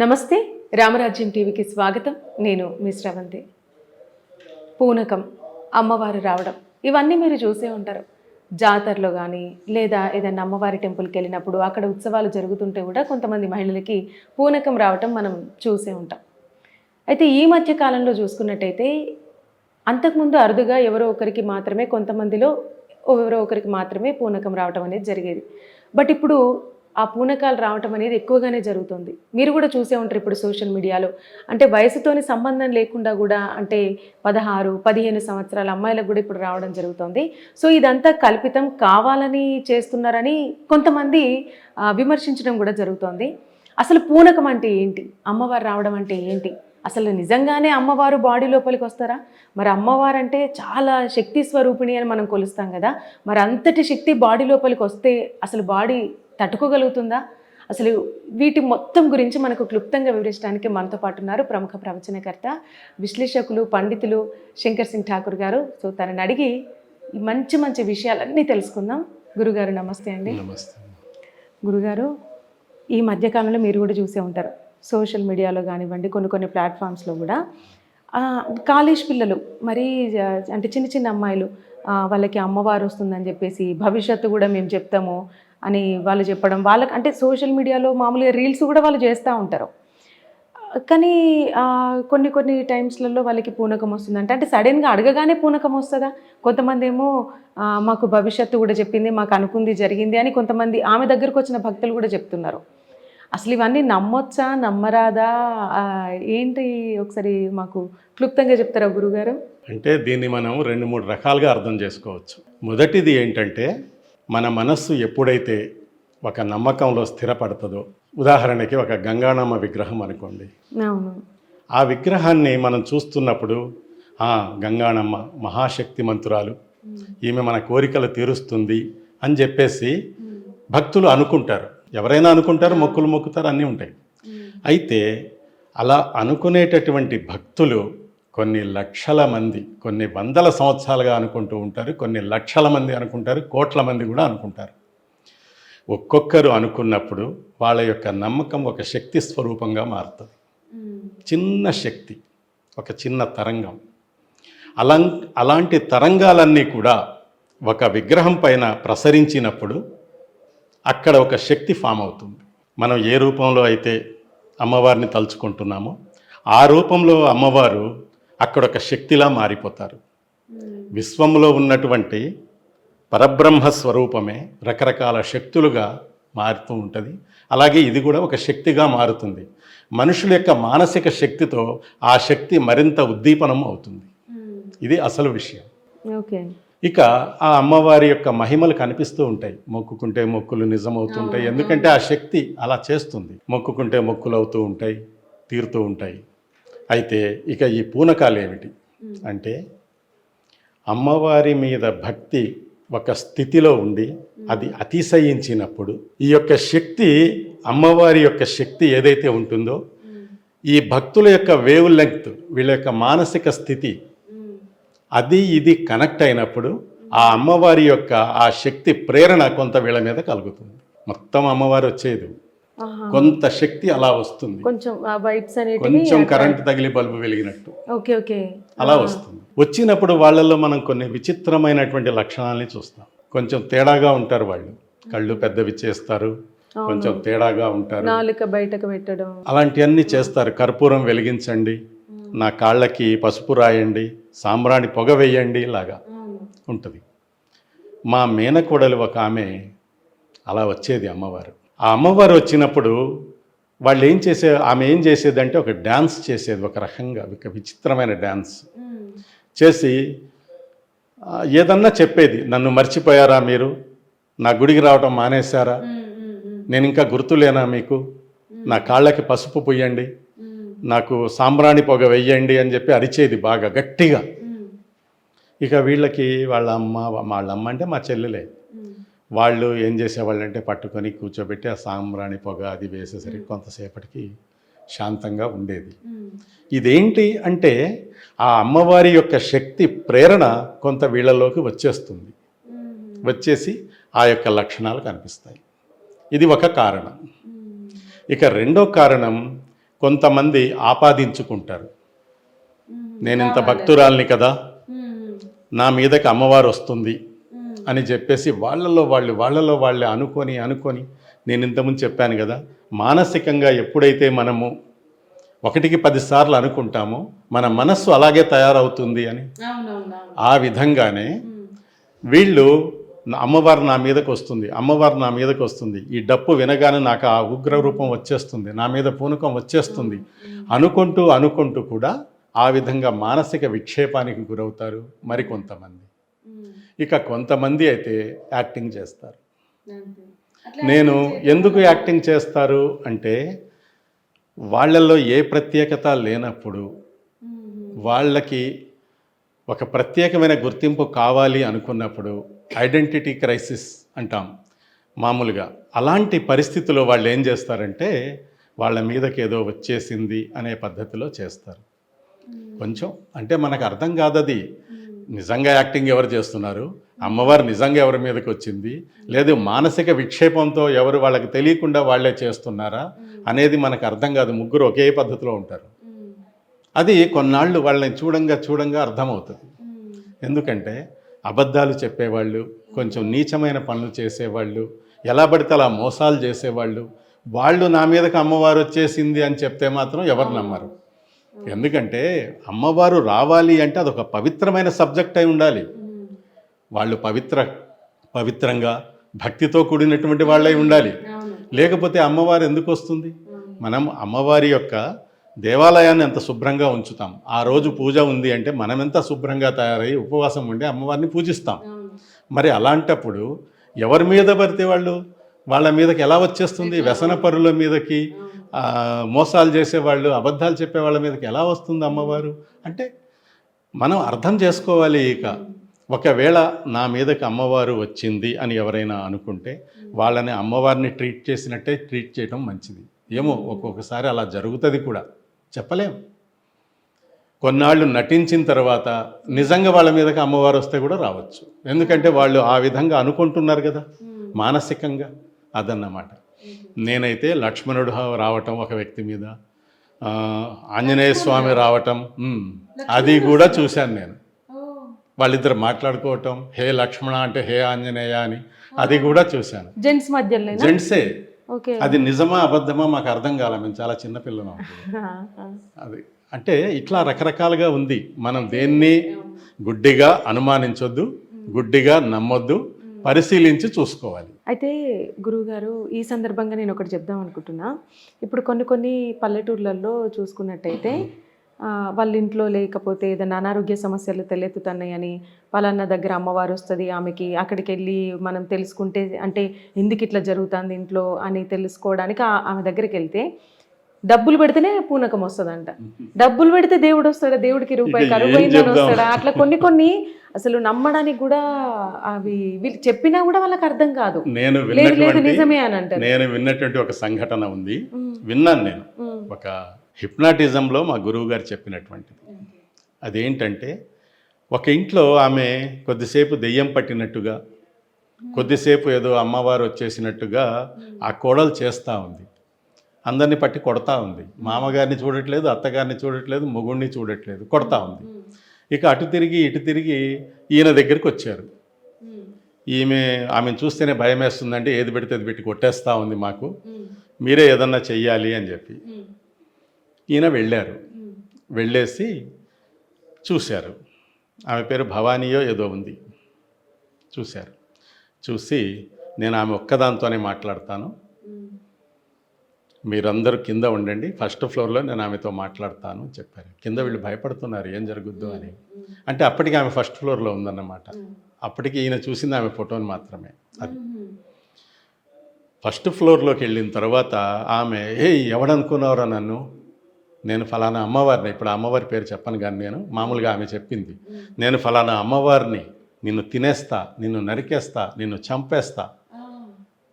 నమస్తే రామరాజ్యం టీవీకి స్వాగతం. నేను మీ శ్రవంతి. పూనకం అమ్మవారు రావడం ఇవన్నీ మీరు చూసే ఉంటారు. జాతరలో కానీ లేదా ఏదైనా అమ్మవారి టెంపుల్కి వెళ్ళినప్పుడు అక్కడ ఉత్సవాలు జరుగుతుంటే కూడా కొంతమంది మహిళలకి పూనకం రావటం మనం చూసే ఉంటాం. అయితే ఈ మధ్య కాలంలో చూసుకున్నట్టయితే అంతకుముందు అరుదుగా ఎవరో ఒకరికి మాత్రమే కొంతమందిలో ఎవరో ఒకరికి మాత్రమే పూనకం రావటం అనేది జరిగేది. బట్ ఇప్పుడు ఆ పూనకాలు రావటం అనేది ఎక్కువగానే జరుగుతుంది. మీరు కూడా చూసే ఉంటారు ఇప్పుడు సోషల్ మీడియాలో. అంటే వయసుతోని సంబంధం లేకుండా కూడా అంటే పదహారు పదిహేను సంవత్సరాల అమ్మాయిలకు కూడా ఇప్పుడు రావడం జరుగుతుంది. సో ఇదంతా కల్పితం కావాలని చేస్తున్నారని కొంతమంది విమర్శించడం కూడా జరుగుతోంది. అసలు పూనకం అంటే ఏంటి? అమ్మవారు రావడం అంటే ఏంటి? అసలు నిజంగానే అమ్మవారు బాడీ లోపలికి వస్తారా? మరి అమ్మవారు అంటే చాలా శక్తి స్వరూపిణి అని మనం కొలుస్తాం కదా. మరి అంతటి శక్తి బాడీ లోపలికి వస్తే అసలు బాడీ తట్టుకోగలుగుతుందా? అసలు వీటి మొత్తం గురించి మనకు క్లుప్తంగా వివరించడానికి మనతో పాటు ఉన్నారు ప్రముఖ ప్రవచనకర్త విశ్లేషకులు పండితులు శంకర్ సింగ్ ఠాకూర్ గారు. సో తనని అడిగి ఈ మంచి మంచి విషయాలన్నీ తెలుసుకుందాం. గురుగారు నమస్తే అండి. నమస్తే. గురుగారు ఈ మధ్యకాలంలో మీరు కూడా చూసే ఉంటారు. సోషల్ మీడియాలో కానివ్వండి కొన్ని కొన్ని ప్లాట్ఫామ్స్లో కూడా. కాలేజ్ పిల్లలు మరీ అంటే చిన్న చిన్న అమ్మాయిలు వాళ్ళకి అమ్మవారు వస్తుందని చెప్పేసి భవిష్యత్తు కూడా మేము చెప్తాము. అని వాళ్ళు చెప్పడం వాళ్ళకి అంటే సోషల్ మీడియాలో మామూలుగా రీల్స్ కూడా వాళ్ళు చేస్తూ ఉంటారు. కానీ కొన్ని కొన్ని టైమ్స్లలో వాళ్ళకి పూనకం వస్తుందంటే అంటే సడన్గా అడగగానే పూనకం వస్తుందా? కొంతమంది ఏమో మాకు భవిష్యత్తు కూడా చెప్పింది మాకు అనుకుంది జరిగింది అని కొంతమంది ఆమె దగ్గరకు వచ్చిన భక్తులు కూడా చెప్తున్నారు. అసలు ఇవన్నీ నమ్మొచ్చా? నమ్మరాదా? ఏంటి ఒకసారి మాకు క్లుప్తంగా చెప్తారా గురుగారు? అంటే దీన్ని మనం రెండు మూడు రకాలుగా అర్థం చేసుకోవచ్చు. మొదటిది ఏంటంటే మన మనస్సు ఎప్పుడైతే ఒక నమ్మకంలో స్థిరపడుతుందో ఉదాహరణకి ఒక గంగానమ్మ విగ్రహం అనుకోండి. ఆ విగ్రహాన్ని మనం చూస్తున్నప్పుడు ఆ గంగానమ్మ మహాశక్తి మంతురాలు ఈమె మన కోరికలు తీరుస్తుంది అని చెప్పేసి భక్తులు అనుకుంటారు. ఎవరైనా అనుకుంటారు మొక్కులు మొక్కుతారు అన్నీ ఉంటాయి. అయితే అలా అనుకునేటటువంటి భక్తులు కొన్ని లక్షల మంది కొన్ని వందల సంవత్సరాలుగా అనుకుంటూ ఉంటారు కొన్ని లక్షల మంది అనుకుంటారు కోట్ల మంది కూడా అనుకుంటారు. ఒక్కొక్కరు అనుకున్నప్పుడు వాళ్ళ యొక్క నమ్మకం ఒక శక్తి స్వరూపంగా మారుతుంది. చిన్న శక్తి ఒక చిన్న తరంగం. అలా అలాంటి తరంగాలన్నీ కూడా ఒక విగ్రహం పైన ప్రసరించినప్పుడు అక్కడ ఒక శక్తి ఫామ్ అవుతుంది. మనం ఏ రూపంలో అయితే అమ్మవారిని తలుచుకుంటున్నామో ఆ రూపంలో అమ్మవారు అక్కడ ఒక శక్తిలా మారిపోతారు. విశ్వంలో ఉన్నటువంటి పరబ్రహ్మ స్వరూపమే రకరకాల శక్తులుగా మారుతూ ఉంటుంది. అలాగే ఇది కూడా ఒక శక్తిగా మారుతుంది. మనుషుల యొక్క మానసిక శక్తితో ఆ శక్తి మరింత ఉద్దీపనం అవుతుంది. ఇది అసలు విషయం. ఓకే. ఇక ఆ అమ్మవారి యొక్క మహిమలు కనిపిస్తూ ఉంటాయి. మొక్కుకుంటే మొక్కులు నిజమవుతుంటాయి. ఎందుకంటే ఆ శక్తి అలా చేస్తుంది. మొక్కుకుంటే మొక్కులు అవుతూ ఉంటాయి తీరుతూ ఉంటాయి. అయితే ఇక ఈ పూనకాలు ఏమిటి అంటే అమ్మవారి మీద భక్తి ఒక స్థితిలో ఉండి అది అతిశయించినప్పుడు ఈ యొక్క శక్తి అమ్మవారి యొక్క శక్తి ఏదైతే ఉంటుందో ఈ భక్తుల యొక్క వేవ్ లెంగ్త్ వీళ్ళ యొక్క మానసిక స్థితి అది ఇది కనెక్ట్ అయినప్పుడు ఆ అమ్మవారి యొక్క ఆ శక్తి ప్రేరణ కొంత వీళ్ళ మీద కలుగుతుంది. మొత్తం అమ్మవారు వచ్చేది. కొంత శక్తి అలా వస్తుంది. కొంచెం వైబ్స్ కొంచెం కరెంట్ తగిలి బల్బు వెలిగినట్టు. Okay okay. అలా వస్తుంది. వచ్చినప్పుడు వాళ్ళల్లో మనం కొన్ని విచిత్రమైనటువంటి లక్షణాలని చూస్తాం. కొంచెం తేడాగా ఉంటారు వాళ్ళు. కళ్ళు పెద్దవి చేస్తారు. కొంచెం తేడాగా ఉంటారు. నాలుక బయటకు పెట్టడం. అలాంటివన్నీ చేస్తారు. కర్పూరం వెలిగించండి. నా కాళ్ళకి పసుపు రాయండి. సాంబ్రాణి పొగ వేయండి. లాగా ఉంటుంది. మా మేనకోడలు ఒక ఆమె అలా వచ్చేది అమ్మవారు. ఆ అమ్మవారు వచ్చినప్పుడు వాళ్ళు ఏం చేసే ఆమె ఏం చేసేదంటే ఒక డ్యాన్స్ చేసేది ఒక రకంగా ఒక విచిత్రమైన డ్యాన్స్ చేసి ఏదన్నా చెప్పేది నన్ను మర్చిపోయారా మీరు? నా గుడికి రావటం మానేశారా? నేను ఇంకా గుర్తులేనా మీకు? నా కాళ్ళకి పసుపు పుయ్యండి నాకు సాంబ్రాణి పొగ వెయ్యండి అని చెప్పి అరిచేది బాగా గట్టిగా. ఇక వీళ్ళకి వాళ్ళ అమ్మ వాళ్ళ అమ్మ అంటే మా చెల్లెలే. వాళ్ళు ఏం చేసేవాళ్ళు అంటే పట్టుకొని కూర్చోబెట్టి ఆ సాంబ్రాణి పొగ అది వేసేసరికి కొంతసేపటికి శాంతంగా ఉండేది. ఇదేంటి అంటే ఆ అమ్మవారి యొక్క శక్తి ప్రేరణ కొంత వీళ్ళలోకి వచ్చేస్తుంది. వచ్చేసి ఆ యొక్క లక్షణాలు కనిపిస్తాయి. ఇది ఒక కారణం. ఇక రెండో కారణం కొంతమంది ఆపాదించుకుంటారు. నేను ఇంత భక్తురాల్ని కదా. నా మీదకి అమ్మవారు వస్తుంది. అని చెప్పేసి వాళ్ళలో వాళ్ళు వాళ్ళలో వాళ్ళే అనుకొని అనుకొని నేను ఇంతకుముందు చెప్పాను కదా మానసికంగా ఎప్పుడైతే మనము ఒకటికి పదిసార్లు అనుకుంటామో మన మనస్సు అలాగే తయారవుతుంది అని ఆ విధంగానే వీళ్ళు అమ్మవారు నా మీదకి వస్తుంది అమ్మవారు నా మీదకి వస్తుంది ఈ డప్పు వినగానే నాకు ఆ ఉగ్ర రూపం వచ్చేస్తుంది నా మీద పూనకం వచ్చేస్తుంది అనుకుంటూ అనుకుంటూ కూడా ఆ విధంగా మానసిక విక్షేపానికి గురవుతారు మరికొంతమంది. ఇక కొంతమంది అయితే యాక్టింగ్ చేస్తారు. నేను ఎందుకు యాక్టింగ్ చేస్తారు అంటే వాళ్ళల్లో ఏ ప్రత్యేకత లేనప్పుడు వాళ్ళకి ఒక ప్రత్యేకమైన గుర్తింపు కావాలి అనుకున్నప్పుడు ఐడెంటిటీ క్రైసిస్ అంటాం మామూలుగా. అలాంటి పరిస్థితిలో వాళ్ళు ఏం చేస్తారంటే వాళ్ళ మీదకి ఏదో వచ్చేసింది అనే పద్ధతిలో చేస్తారు. కొంచెం అంటే మనకు అర్థం కాదు అది నిజంగా యాక్టింగ్ ఎవరు చేస్తున్నారు? అమ్మవారు నిజంగా ఎవరి మీదకి వచ్చింది? లేదు మానసిక విక్షేపంతో ఎవరు వాళ్ళకి తెలియకుండా వాళ్ళే చేస్తున్నారా? అనేది మనకు అర్థం కాదు. ముగ్గురు ఒకే పద్ధతిలో ఉంటారు. అది కొన్నాళ్ళు వాళ్ళని చూడంగా చూడంగా అర్థమవుతుంది. ఎందుకంటే అబద్ధాలు చెప్పేవాళ్ళు కొంచెం నీచమైన పనులు చేసేవాళ్ళు ఎలా పడితే అలా మోసాలు చేసేవాళ్ళు వాళ్ళు నా మీదకి అమ్మవారు వచ్చేసింది అని చెప్తే మాత్రం ఎవరు నమ్మరు. ఎందుకంటే అమ్మవారు రావాలి అంటే అదొక పవిత్రమైన సబ్జెక్ట్ అయి ఉండాలి. వాళ్ళు పవిత్ర పవిత్రంగా భక్తితో కూడినటువంటి వాళ్ళై ఉండాలి. లేకపోతే అమ్మవారు ఎందుకు వస్తుంది మనం అమ్మవారి యొక్క దేవాలయాన్ని ఎంత శుభ్రంగా ఉంచుతాం. ఆ రోజు పూజ ఉంది అంటే మనం ఎంత శుభ్రంగా తయారై ఉపవాసం ఉండి అమ్మవారిని పూజిస్తాం. మరి అలాంటప్పుడు ఎవరి మీద పడితే వాళ్ళు? వాళ్ళ మీదకి ఎలా వచ్చేస్తుంది? వ్యసన పరుల మీదకి? మోసాలు చేసేవాళ్ళు అబద్ధాలు చెప్పే వాళ్ళ మీదకి ఎలా వస్తుంది అమ్మవారు? అంటే మనం అర్థం చేసుకోవాలి ఇక. ఒకవేళ నా మీదకి అమ్మవారు వచ్చింది అని ఎవరైనా అనుకుంటే వాళ్ళని అమ్మవారిని ట్రీట్ చేసినట్టే ట్రీట్ చేయడం మంచిది. ఏమో ఒక్కొక్కసారి అలా జరుగుతుంది కూడా. చెప్పలేం. కొన్నాళ్ళు నటించిన తర్వాత నిజంగా వాళ్ళ మీదకి అమ్మవారు వస్తే కూడా రావచ్చు. ఎందుకంటే వాళ్ళు ఆ విధంగా అనుకుంటున్నారు కదా మానసికంగా అదన్నమాట. నేనైతే లక్ష్మణుడు రావటం ఒక వ్యక్తి మీద ఆ, ఆంజనేయ స్వామి రావటం అది కూడా చూశాను నేను. వాళ్ళిద్దరు మాట్లాడుకోవటం హే లక్ష్మణ అంటే హే ఆంజనేయ అని అది కూడా చూశాను. జెంట్స్ మధ్యలో జెంట్సే. అది నిజమా అబద్ధమా మాకు అర్థం కాలే మేము చాలా చిన్నపిల్లలం. అది అంటే ఇట్లా రకరకాలుగా ఉంది. మనం దేన్ని గుడ్డిగా అనుమానించొద్దు గుడ్డిగా నమ్మొద్దు పరిశీలించి చూసుకోవాలి. అయితే గురువుగారు ఈ సందర్భంగా నేను ఒకటి చెప్దాం అనుకుంటున్నా. ఇప్పుడు కొన్ని కొన్ని పల్లెటూర్లలో చూసుకున్నట్టయితే వాళ్ళ ఇంట్లో లేకపోతే ఏదైనా అనారోగ్య సమస్యలు తలెత్తుతున్నాయని పలానా దగ్గర అమ్మవారు వస్తుంది ఆమెకి అక్కడికి వెళ్ళి మనం తెలుసుకుంటే అంటే ఎందుకు ఇట్లా జరుగుతుంది ఇంట్లో అని తెలుసుకోవడానికి ఆమె దగ్గరికి వెళ్తే డబ్బులు పెడితేనే పూనకం వస్తుందంట. డబ్బులు పెడితే దేవుడు వస్తాడా? దేవుడికి రూపాయి కరువు? వస్తాడా? అట్లా కొన్ని కొన్ని అసలు నమ్మడానికి కూడా అవి వీళ్ళు చెప్పినా కూడా వాళ్ళకి అర్థం కాదు. నేను నిజమే అని అంటారు. నేను విన్నటువంటి ఒక సంఘటన ఉంది. విన్నాను నేను. ఒక హిప్నాటిజంలో మా గురువు గారు చెప్పినటువంటిది. అదేంటంటే ఒక ఇంట్లో ఆమె కొద్దిసేపు దెయ్యం పట్టినట్టుగా కొద్దిసేపు ఏదో అమ్మవారు వచ్చేసినట్టుగా ఆ కోడలు చేస్తూ ఉంది. అందరిని పట్టి కొడతా ఉంది. మామగారిని చూడట్లేదు అత్తగారిని చూడట్లేదు మొగుడిని చూడట్లేదు కొడతా ఉంది. ఇక అటు తిరిగి ఇటు తిరిగి ఈయన దగ్గరికి వచ్చారు. ఈమె ఆమెను చూస్తేనే భయం వేస్తుందంటే ఏది పెడితే అది పెట్టి కొట్టేస్తూ ఉంది మాకు. మీరే ఏదన్నా చెయ్యాలి అని చెప్పి. ఈయన వెళ్ళారు. వెళ్ళేసి చూశారు. ఆమె పేరు భవానీయో ఏదో ఉంది. చూశారు. చూసి నేను ఆమె ఒక్కదాంతోనే మాట్లాడతాను. మీరందరూ కింద ఉండండి. ఫస్ట్ ఫ్లోర్లో నేను ఆమెతో మాట్లాడతాను అని చెప్పారు. కింద వీళ్ళు భయపడుతున్నారు ఏం జరుగుద్దు అని. అంటే అప్పటికి ఆమె ఫస్ట్ ఫ్లోర్లో ఉందన్నమాట. అప్పటికి ఈయన చూసింది ఆమె ఫోటోని మాత్రమే. అది. ఫస్ట్ ఫ్లోర్లోకి వెళ్ళిన తర్వాత ఆమె ఏ ఎవడనుకున్నావురా నన్ను? నేను ఫలానా అమ్మవారిని. ఇప్పుడు అమ్మవారి పేరు చెప్పను కానీ నేను మామూలుగా ఆమె చెప్పింది. నేను ఫలానా అమ్మవారిని నిన్ను తినేస్తా నిన్ను నరికేస్తా నిన్ను చంపేస్తా.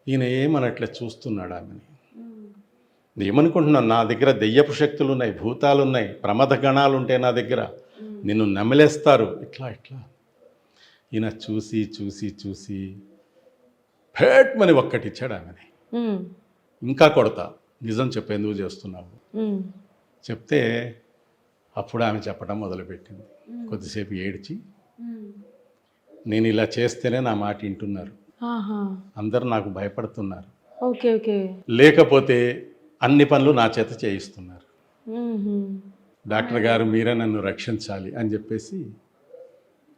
ఈయన ఏమనట్లే చూస్తున్నాడు ఆమెని. ఏమనుకుంటున్నాను నా దగ్గర దెయ్యపు శక్తులు ఉన్నాయి భూతాలు ఉన్నాయి ప్రమద గణాలు ఉంటాయి నా దగ్గర. నిన్ను నమిలేస్తారు. ఇట్లా ఇట్లా. ఈయన చూసి చూసి చూసి ఫేట్మని ఒక్కటిచ్చాడు ఆమెని. ఇంకా కొడతా. నిజం చెప్పు ఎందుకు చేస్తున్నావు. చెప్తే అప్పుడు ఆమె చెప్పడం మొదలుపెట్టింది. కొద్దిసేపు ఏడ్చి నేను ఇలా చేస్తేనే నా మాట వింటున్నారు. అందరూ నాకు భయపడుతున్నారు. Okay okay. లేకపోతే అన్ని పనులు నా చేత చేయిస్తున్నారు. డాక్టర్ గారు మీరే నన్ను రక్షించాలి అని చెప్పేసి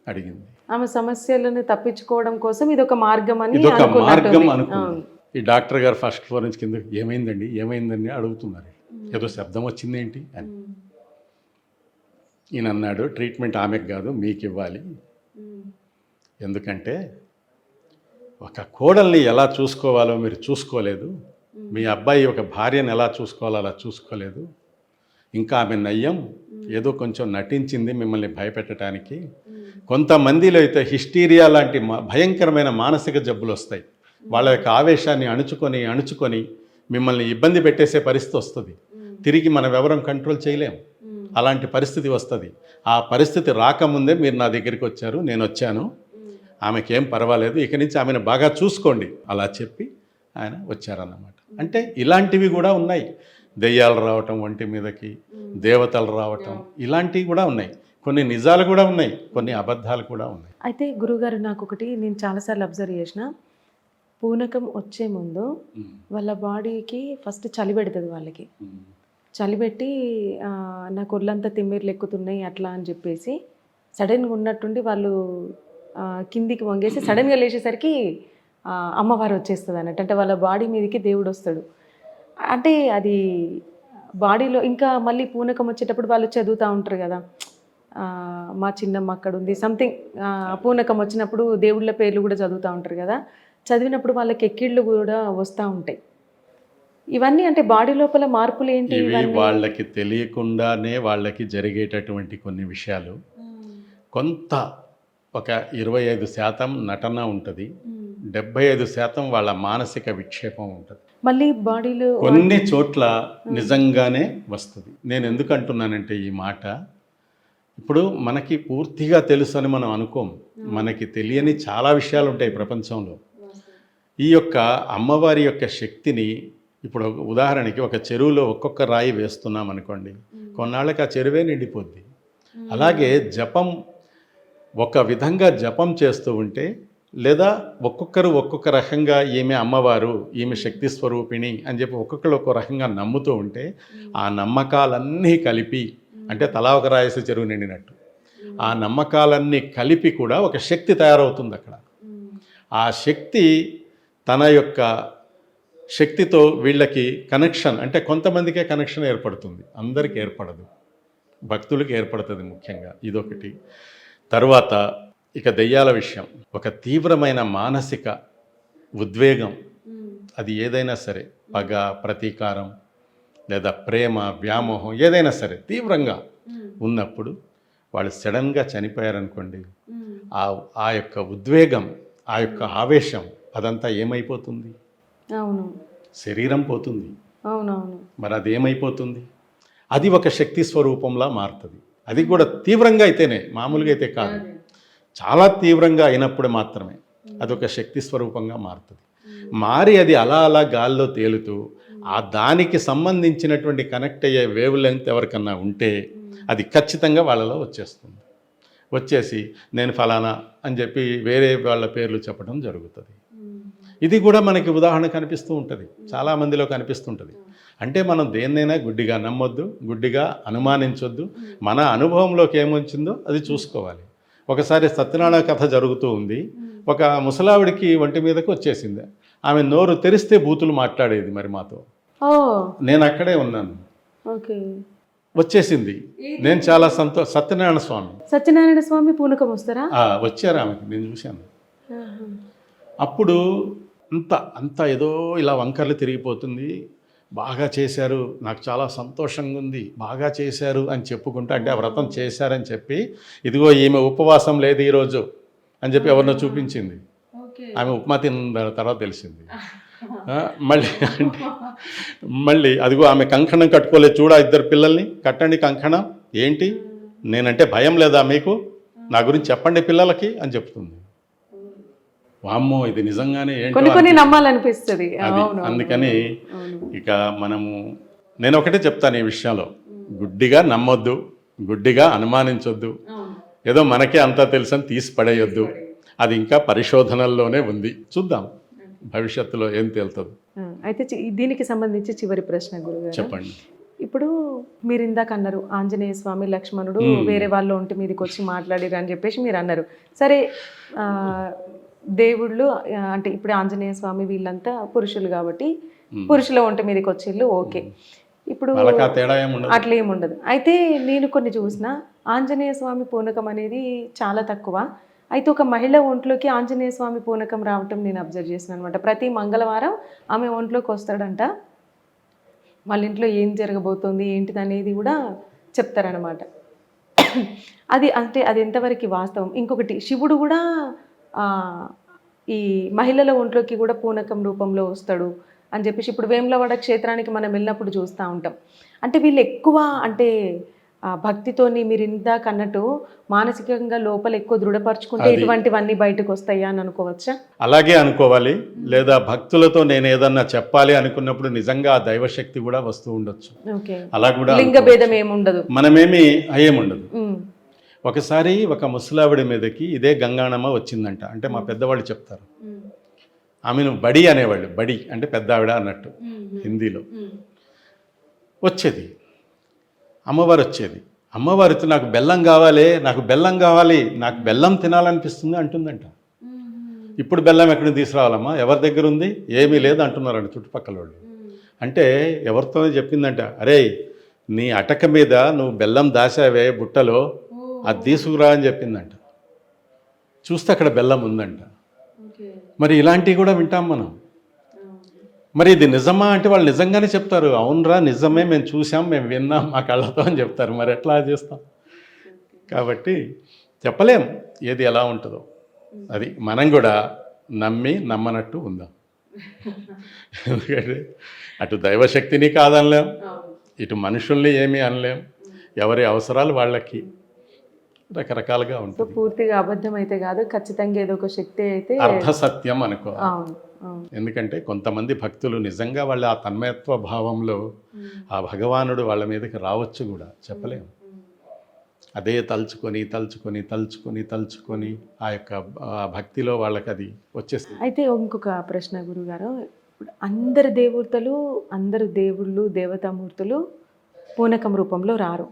అడిగింది ఆమె సమస్యలను తప్పించుకోవడం కోసం ఇది ఒక మార్గం అని అనుకున్నట్టుంది. మార్గం. అనుకున్నాను ఈ డాక్టర్ గారు ఫస్ట్ ఫ్లోర్ నుంచి కింద ఏమైందండి ఏమైందని అడుగుతున్నారు ఏదో శబ్దం వచ్చింది ఏంటి అని. ఈయన అన్నాడు ట్రీట్మెంట్ ఆమెకు కాదు మీకు ఇవ్వాలి. ఎందుకంటే ఒక కోడల్ని ఎలా చూసుకోవాలో మీరు చూసుకోలేదు మీ అబ్బాయి ఒక భార్యను ఎలా చూసుకోవాలో అలా చూసుకోలేదు. ఇంకా ఆమె నయ్యం ఏదో కొంచెం నటించింది మిమ్మల్ని భయపెట్టడానికి కొంతమందిలో అయితే హిస్టీరియా లాంటి భయంకరమైన మానసిక జబ్బులు వస్తాయి. వాళ్ళ యొక్క ఆవేశాన్ని అణుచుకొని అణుచుకొని మిమ్మల్ని ఇబ్బంది పెట్టేసే పరిస్థితి వస్తుంది. తిరిగి మనం ఎవరం కంట్రోల్ చేయలేం. అలాంటి పరిస్థితి వస్తుంది. ఆ పరిస్థితి రాకముందే మీరు నా దగ్గరికి వచ్చారు నేను వచ్చాను. ఆమెకి పర్వాలేదు ఇక నుంచి ఆమెను బాగా చూసుకోండి. అలా చెప్పి ఆయన వచ్చారన్నమాట. అంటే ఇలాంటివి కూడా ఉన్నాయి. దెయ్యాలు రావటం ఒంటి మీదకి దేవతలు రావటం ఇలాంటివి కూడా ఉన్నాయి. కొన్ని నిజాలు కూడా ఉన్నాయి కొన్ని అబద్ధాలు కూడా ఉన్నాయి. అయితే గురుగారు నాకు ఒకటి నేను చాలాసార్లు అబ్జర్వ్ చేసిన. పూనకం వచ్చే ముందు వాళ్ళ బాడీకి ఫస్ట్ చలి పెడుతుంది వాళ్ళకి. చలి పెట్టి ఆ, నాకు ఒళ్ళంతా తిమ్మిర్లు ఎక్కుతున్నాయి అట్లా అని చెప్పేసి సడన్గా ఉన్నట్టుండి వాళ్ళు కిందికి వంగేసి సడన్గా లేచేసరికి అమ్మవారు వచ్చేస్తుంది అన్నట్టు అంటే వాళ్ళ బాడీ మీదకి దేవుడు వస్తాడు. అంటే అది బాడీలో ఇంకా మళ్ళీ పూనకం వచ్చేటప్పుడు వాళ్ళు చదువుతూ ఉంటారు కదా. మా చిన్నమ్మ అక్కడ ఉంది. సంథింగ్ పూనకం వచ్చినప్పుడు దేవుళ్ళ పేర్లు కూడా చదువుతూ ఉంటారు కదా. చదివినప్పుడు వాళ్ళకి ఎక్కిళ్ళు కూడా వస్తూ ఉంటాయి. ఇవన్నీ అంటే బాడీ లోపల మార్పులు ఏంటి? వాళ్ళకి తెలియకుండానే వాళ్ళకి జరిగేటటువంటి కొన్ని విషయాలు. కొంత ఒక ఇరవై ఐదు శాతం నటన ఉంటుంది. డెబ్బై ఐదు శాతం వాళ్ళ మానసిక విక్షేపం ఉంటుంది. మళ్ళీ బాడీలో కొన్ని చోట్ల నిజంగానే వస్తుంది. నేను ఎందుకు అంటున్నానంటే ఈ మాట ఇప్పుడు మనకి పూర్తిగా తెలుసు అని మనం అనుకోం మనకి తెలియని చాలా విషయాలు ఉంటాయి ప్రపంచంలో ఈ యొక్క అమ్మవారి యొక్క శక్తిని ఇప్పుడు ఉదాహరణకి ఒక చెరువులో ఒక్కొక్క రాయి వేస్తున్నాం అనుకోండి కొన్నాళ్ళకి ఆ చెరువే నిండిపోద్ది. అలాగే జపం ఒక విధంగా జపం చేస్తూ ఉంటే లేదా ఒక్కొక్కరు ఒక్కొక్క రకంగా ఈమె అమ్మవారు ఈమె శక్తి స్వరూపిణి అని చెప్పి ఒక్కొక్కరు ఒక్కో రకంగా నమ్ముతూ ఉంటే ఆ నమ్మకాలన్నీ కలిపి అంటే తలా ఒక రాయసి చెరువు నిండినట్టు. ఆ నమ్మకాలన్నీ కలిపి కూడా ఒక శక్తి తయారవుతుంది అక్కడ. ఆ శక్తి తన యొక్క శక్తితో వీళ్ళకి కనెక్షన్ అంటే కొంతమందికే కనెక్షన్ ఏర్పడుతుంది. అందరికీ ఏర్పడదు. భక్తులకి ఏర్పడుతుంది ముఖ్యంగా ఇదొకటి. తర్వాత ఇక దెయ్యాల విషయం. ఒక తీవ్రమైన మానసిక ఉద్వేగం. అది ఏదైనా సరే పగ ప్రతీకారం లేదా ప్రేమ వ్యామోహం ఏదైనా సరే తీవ్రంగా ఉన్నప్పుడు వాళ్ళు సడన్గా చనిపోయారనుకోండి ఆ ఆ యొక్క ఉద్వేగం ఆ యొక్క ఆవేశం అదంతా ఏమైపోతుంది? అవును. శరీరం పోతుంది. అవునవును. మరి అది ఏమైపోతుంది అది ఒక శక్తి స్వరూపంలా మారుతుంది. అది కూడా తీవ్రంగా అయితేనే మామూలుగా అయితే కాదు. చాలా తీవ్రంగా అయినప్పుడు మాత్రమే అదొక శక్తి స్వరూపంగా మారుతుంది. మారి అది అలా అలా గాల్లో తేలుతూ ఆ దానికి సంబంధించినటువంటి కనెక్ట్ అయ్యే వేవ్ లెంత్ ఎవరికన్నా ఉంటే అది ఖచ్చితంగా వాళ్ళలో వచ్చేస్తుంది. వచ్చేసి నేను ఫలానా అని చెప్పి వేరే వాళ్ళ పేర్లు చెప్పడం జరుగుతుంది. ఇది కూడా మనకి ఉదాహరణ కనిపిస్తూ ఉంటుంది. చాలా మందిలో కనిపిస్తుంటుంది. అంటే మనం దేన్నైనా గుడ్డిగా నమ్మొద్దు గుడ్డిగా అనుమానించొద్దు. మన అనుభవంలోకి ఏమొచ్చిందో అది చూసుకోవాలి. ఒకసారి సత్యనారాయణ కథ జరుగుతూ ఉంది. ఒక ముసలావిడికి ఒంటి మీదకి వచ్చేసింది. ఆమె నోరు తెరిస్తే బూతులు మాట్లాడేది మరి మాతో. నేను అక్కడే ఉన్నాను. ఓకే. వచ్చేసింది. నేను చాలా సంతో సత్యనారాయణ స్వామి. సత్యనారాయణ స్వామి పూనకం వస్తారా? వచ్చారు ఆమెకి. నేను చూశాను. అప్పుడు అంత అంత ఏదో ఇలా వంకర్లు తిరిగిపోతుంది. బాగా చేశారు నాకు చాలా సంతోషంగా ఉంది బాగా చేశారు అని చెప్పుకుంటూ అంటే ఆ వ్రతం చేశారని చెప్పి ఇదిగో ఈమె ఉపవాసం లేదు ఈరోజు అని చెప్పి ఎవరినో చూపించింది. ఆమె ఉప్మా తిన్న తర్వాత తెలిసింది. మళ్ళీ అంటే మళ్ళీ అదిగో ఆమె కంకణం కట్టుకోలేదు చూడ ఇద్దరు పిల్లల్ని కట్టండి కంకణం ఏంటి? నేనంటే భయం లేదా మీకు? నా గురించి చెప్పండి పిల్లలకి అని చెప్తుంది. వామ్మో ఇది నిజంగానే ఏంటో కొన్ని కొన్ని. నమ్మాలనిపిస్తుంది. అందుకని ఇక మనము నేను ఒకటే చెప్తాను ఈ విషయంలో. గుడ్డిగా నమ్మొద్దు గుడ్డిగా అనుమానించొద్దు. ఏదో మనకే అంతా తెలుసని తీసి పడేయొద్దు. అది ఇంకా పరిశోధనల్లోనే ఉంది. చూద్దాం భవిష్యత్తులో ఏం తేలుతుంది. అయితే దీనికి సంబంధించి చివరి ప్రశ్న గురుగారు. చెప్పండి. ఇప్పుడు మీరు ఇందాక అన్నారు ఆంజనేయ స్వామి లక్ష్మణుడు వేరే వాళ్ళ ఒంటి మీదకి వచ్చి మాట్లాడిరు అని చెప్పేసి మీరు అన్నారు. సరే దేవుళ్ళు అంటే ఇప్పుడు ఆంజనేయ స్వామి వీళ్ళంతా పురుషులు కాబట్టి పురుషుల ఒంటి మీదకి వచ్చిళ్ళు ఓకే. ఇప్పుడు అట్లా ఏముండదు అయితే నేను కొన్ని చూసిన. ఆంజనేయ స్వామి పూనకం అనేది చాలా తక్కువ. అయితే ఒక మహిళ ఒంట్లోకి ఆంజనేయ స్వామి పూనకం రావటం నేను అబ్జర్వ్ చేసిన అనమాట ప్రతి మంగళవారం ఆమె ఒంట్లోకి వస్తాడంట. వాళ్ళ ఇంట్లో ఏం జరగబోతోంది ఏంటిది అనేది కూడా చెప్తారనమాట అది అంటే అది ఎంతవరకు వాస్తవం? ఇంకొకటి శివుడు కూడా ఈ మహిళల ఒంట్లోకి కూడా పూనకం రూపంలో వస్తాడు అని చెప్పేసి ఇప్పుడు వేములవాడ క్షేత్రానికి మనం వెళ్ళినప్పుడు చూస్తూ ఉంటాం. అంటే వీళ్ళు ఎక్కువ అంటే భక్తితోని మీరు ఇందాక అన్నట్టు మానసికంగా లోపల ఎక్కువ దృఢపరచుకుంటే. ఇటువంటివన్నీ బయటకు వస్తాయా అని అనుకోవచ్చా? అలాగే అనుకోవాలి. లేదా భక్తులతో నేను ఏదన్నా చెప్పాలి అనుకున్నప్పుడు నిజంగా ఆ దైవశక్తి కూడా వస్తూ ఉండొచ్చు. ఓకే. అలా కూడా లింగ భేదం ఏముండదు. మనమేమి అయ్యేముండదు. ఒకసారి ఒక ముసలావిడ మీదకి ఇదే గంగాణమ్మ వచ్చిందంట. అంటే మా పెద్దవాళ్ళు చెప్తారు. ఆమెను బడి అనేవాళ్ళు బడి అంటే పెద్ద ఆవిడ అన్నట్టు హిందీలో. వచ్చేది. అమ్మవారు వచ్చేది. అమ్మవారితో నాకు బెల్లం కావాలి నాకు బెల్లం కావాలి నాకు బెల్లం తినాలనిపిస్తుంది అంటుందంట. ఇప్పుడు బెల్లం ఎక్కడి తీసుకురావాలమ్మా? ఎవరి దగ్గర ఉంది? ఏమీ లేదు అంటున్నారంట చుట్టుపక్కల వాళ్ళు. అంటే ఎవరితో చెప్పిందంట అరే నీ అటక మీద నువ్వు బెల్లం దాసావే బుట్టలో అది తీసుకురా అని చెప్పిందంట. చూస్తే అక్కడ బెల్లం ఉందంట. మరి ఇలాంటివి కూడా వింటాం మనం. మరి ఇది నిజమా అంటే వాళ్ళు నిజంగానే చెప్తారు. అవునరా నిజమే మేము చూసాం మేము విన్నాం మా కళ్ళతో అని చెప్తారు. మరి ఎట్లా చేస్తాం? కాబట్టి చెప్పలేం ఏది ఎలా ఉంటుందో. అది మనం కూడా నమ్మి నమ్మనట్టు ఉందాం. ఎందుకంటే అటు దైవశక్తిని కాదనలేం. ఇటు మనుషుల్ని ఏమీ అనలేం. ఎవరి అవసరాలు వాళ్ళకి రకరకాలుగా ఉంటుంది. పూర్తిగా అబద్ధం అయితే కాదు ఖచ్చితంగా ఏదో ఒక శక్తి అయితే అర్ధ సత్యం అనుకో ఎందుకంటే కొంతమంది భక్తులు నిజంగా వాళ్ళ ఆ తన్మయత్వ భావంలో ఆ భగవానుడు వాళ్ళ మీదకి రావచ్చు కూడా చెప్పలేము అదే తలుచుకొని తలుచుకొని తలుచుకొని తలుచుకొని ఆ యొక్క ఆ భక్తిలో వాళ్ళకి అది వచ్చేస్తుంది. అయితే ఇంకొక ప్రశ్న గురుగారు అందరు దేవతలు అందరు దేవుళ్ళు దేవతామూర్తులు పూనకం రూపంలో రారు.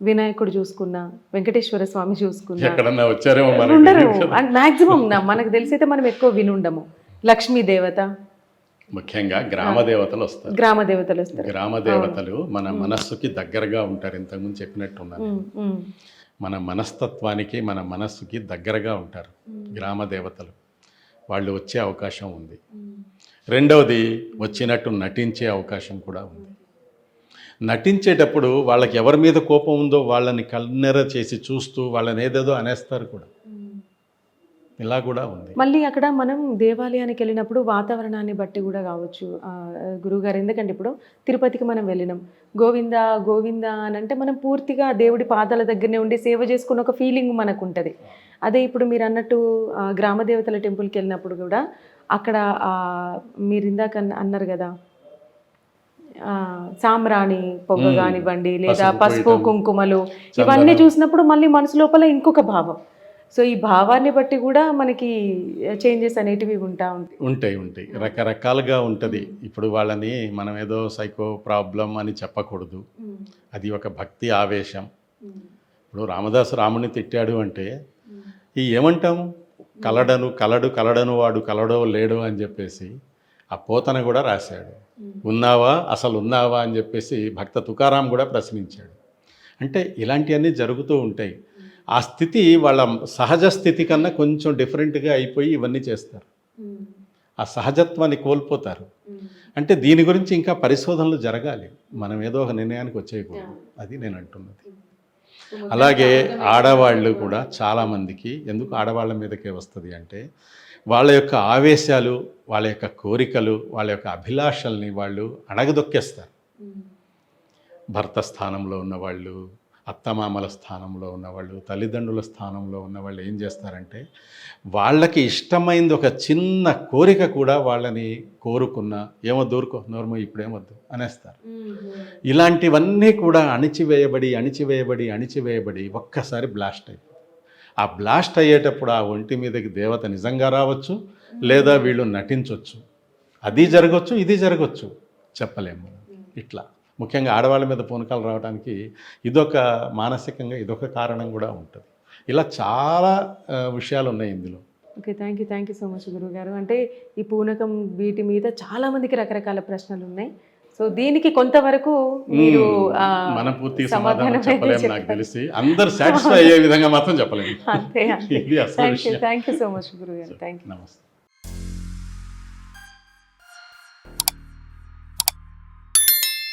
వినాయకుడు చూసుకున్నా వెంకటేశ్వర స్వామి చూసుకున్నా. ఎక్కడన్నా వచ్చారేమో ఉండరు. మాక్సిమం మనకు తెలిసైతే మనం ఎక్కువ వినుండము. లక్ష్మీ దేవత. ముఖ్యంగా గ్రామ దేవతలు వస్తారు. గ్రామ దేవతలు వస్తారు. గ్రామ దేవతలు మన మనస్సుకి దగ్గరగా ఉంటారు. ఇంతకుముందు చెప్పినట్టున్నాను ఉమ్, మన మనస్తత్వానికి మన మనస్సుకి దగ్గరగా ఉంటారు గ్రామ దేవతలు. వాళ్ళు వచ్చే అవకాశం ఉంది. రెండవది వచ్చినట్టు నటించే అవకాశం కూడా ఉంది. నటించేటప్పుడు వాళ్ళకి ఎవరి మీద కోపం ఉందో వాళ్ళని కన్నెర చేసి చూస్తూ వాళ్ళని ఏదేదో అనేస్తారు కూడా. ఇలా కూడా ఉంది. మళ్ళీ అక్కడ మనం దేవాలయానికి వెళ్ళినప్పుడు వాతావరణాన్ని బట్టి కూడా కావచ్చు. గురువుగారు ఎందుకంటే ఇప్పుడు తిరుపతికి మనం వెళ్ళినాం. గోవింద గోవింద అని అంటే మనం పూర్తిగా దేవుడి పాదాల దగ్గరనే ఉండి సేవ చేసుకున్న ఒక ఫీలింగ్ మనకు ఉంటుంది అదే ఇప్పుడు మీరు అన్నట్టు గ్రామ దేవతల టెంపుల్కి వెళ్ళినప్పుడు కూడా అక్కడ మీరు ఇందాక అన్న- అన్నారు కదా సాంబ్రాణి పొగ. కానివ్వండి లేదా పసుపు కుంకుమలు. ఇవన్నీ చూసినప్పుడు మళ్ళీ మనసు లోపల ఇంకొక భావం. సో ఈ భావాన్ని బట్టి కూడా మనకి చేంజెస్ అనేటివి ఉంటా ఉంటాయి. ఉంటాయి ఉంటాయి. రకరకాలుగా ఉంటుంది. ఇప్పుడు వాళ్ళని మనం ఏదో సైకో ప్రాబ్లం అని చెప్పకూడదు. అది ఒక భక్తి ఆవేశం. ఇప్పుడు రామదాసు రాముని తిట్టాడు అంటే ఈ ఏమంటాము కలడను కలడు కలడను వాడు కలడో లేడో అని చెప్పేసి ఆ పోతన కూడా రాశాడు. ఉన్నావా? అసలు ఉన్నావా? అని చెప్పేసి భక్త తుకారాం కూడా ప్రశ్నించాడు. అంటే ఇలాంటివన్నీ జరుగుతూ ఉంటాయి. ఆ స్థితి వాళ్ళ సహజ స్థితి కన్నా కొంచెం డిఫరెంట్గా అయిపోయి ఇవన్నీ చేస్తారు. ఆ సహజత్వాన్ని కోల్పోతారు. అంటే దీని గురించి ఇంకా పరిశోధనలు జరగాలి. మనం ఏదో ఒక నిర్ణయానికి వచ్చేయకూడదు. అది నేను అంటున్నది. అలాగే ఆడవాళ్ళు కూడా చాలామందికి ఎందుకు ఆడవాళ్ళ మీదకే వస్తుంది అంటే వాళ్ళ యొక్క ఆవేశాలు వాళ్ళ యొక్క కోరికలు వాళ్ళ యొక్క అభిలాషల్ని వాళ్ళు అణగదొక్కేస్తారు. భర్త స్థానంలో ఉన్నవాళ్ళు అత్తమామల స్థానంలో ఉన్నవాళ్ళు తల్లిదండ్రుల స్థానంలో ఉన్నవాళ్ళు ఏం చేస్తారంటే వాళ్ళకి ఇష్టమైంది ఒక చిన్న కోరిక కూడా వాళ్ళని కోరుకున్న ఏమో దూరుకో నోర్మో ఇప్పుడేమొద్దు అనేస్తారు. ఇలాంటివన్నీ కూడా అణిచివేయబడి అణిచివేయబడి అణిచివేయబడి ఒక్కసారి బ్లాస్ట్ అయిపోతుంది ఆ బ్లాస్ట్ అయ్యేటప్పుడు ఆ ఒంటి మీదకి దేవత నిజంగా రావచ్చు లేదా వీళ్ళు నటించవచ్చు అది జరగవచ్చు ఇది జరగవచ్చు చెప్పలేము. ఇట్లా. ముఖ్యంగా ఆడవాళ్ళ మీద పూనకాలు రావడానికి ఇదొక మానసికంగా ఇదొక కారణం కూడా ఉంటుంది. ఇలా చాలా విషయాలు ఉన్నాయి ఇందులో. Okay. Thank you thank you so much గురువు గారు అంటే ఈ పూనకం వీటి మీద చాలామందికి రకరకాల ప్రశ్నలు ఉన్నాయి సో దీనికి కొంతవరకు మీరు మన పూర్తి సమాధానం చెప్పలేము నాకు. తెలిసి. అందరు సాటిస్ఫై అయ్యే విధంగా మాత్రం చెప్పలేము థ్యాంక్ యూ సో మచ్ గురువు గారు థ్యాంక్ యూ నమస్తే.